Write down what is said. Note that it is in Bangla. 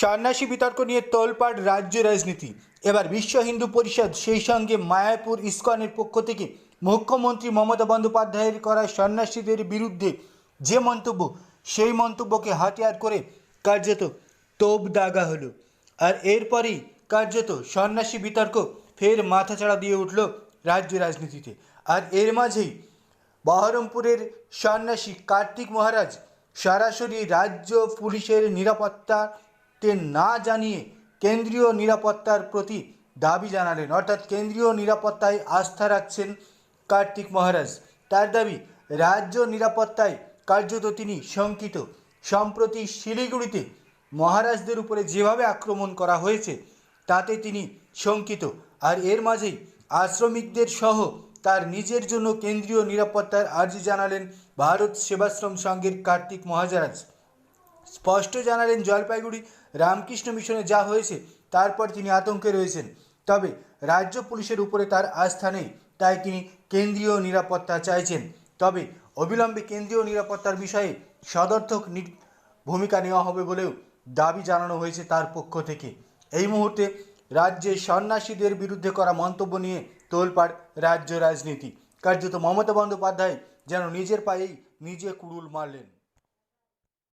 সন্ন্যাসী বিতর্ক নিয়ে তোলপাড় রাজ্য রাজনীতি। এবার বিশ্ব হিন্দু পরিষদ সেই সঙ্গে মায়াপুর ইস্কনের পক্ষ থেকে মুখ্যমন্ত্রী মমতা বন্দ্যোপাধ্যায়ের করা সন্ন্যাসীদের বিরুদ্ধে যে মন্তব্য, সেই মন্তব্যকে হাতিয়ার করে কার্যত তোপ দাগা হলো। আর এরপরেই কার্যত সন্ন্যাসী বিতর্ক ফের মাথাচাড়া দিয়ে উঠল রাজ্য রাজনীতিতে। আর এর মাঝেই বহরমপুরের সন্ন্যাসী কার্তিক মহারাজ সরাসরি রাজ্য পুলিশের নিরাপত্তাতে না জানিয়ে কেন্দ্রীয় নিরাপত্তার প্রতি দাবি জানালেন। অর্থাৎ কেন্দ্রীয় নিরাপত্তায় আস্থা রাখছেন কার্তিক মহারাজ। তার দাবি, রাজ্য নিরাপত্তায় কার্যত তিনি শঙ্কিত। সম্প্রতি শিলিগুড়িতে মহারাজদের উপরে যেভাবে আক্রমণ করা হয়েছে, তাতে তিনি শঙ্কিত। আর এর মাঝেই আশ্রমিকদের সহ তার নিজের জন্য কেন্দ্রীয় নিরাপত্তার আর্জি জানালেন ভারত সেবাশ্রম সংঘের কার্তিক মহারাজ। স্পষ্ট জানালেন জলপাইগুড়ি রামকৃষ্ণ মিশনে যা হয়েছে, তারপর তিনি আতঙ্কে রয়েছেন। তবে রাজ্য পুলিশের উপরে তার আস্থা নেই, তাই তিনি কেন্দ্রীয় নিরাপত্তা চাইছেন। তবে অবিলম্বে কেন্দ্রীয় নিরাপত্তার বিষয়ে সদর্থক ভূমিকা নেওয়া হবে বলেও দাবি জানানো হয়েছে তার পক্ষ থেকে। এই মুহূর্তে রাজ্যে সন্ন্যাসীদের বিরুদ্ধে করা মন্তব্য নিয়ে তোলপাড় রাজ্য রাজনীতি। কার্যত মমতা বন্দ্যোপাধ্যায় যেন নিজের পায়েই নিজে কুড়ুল মারলেন।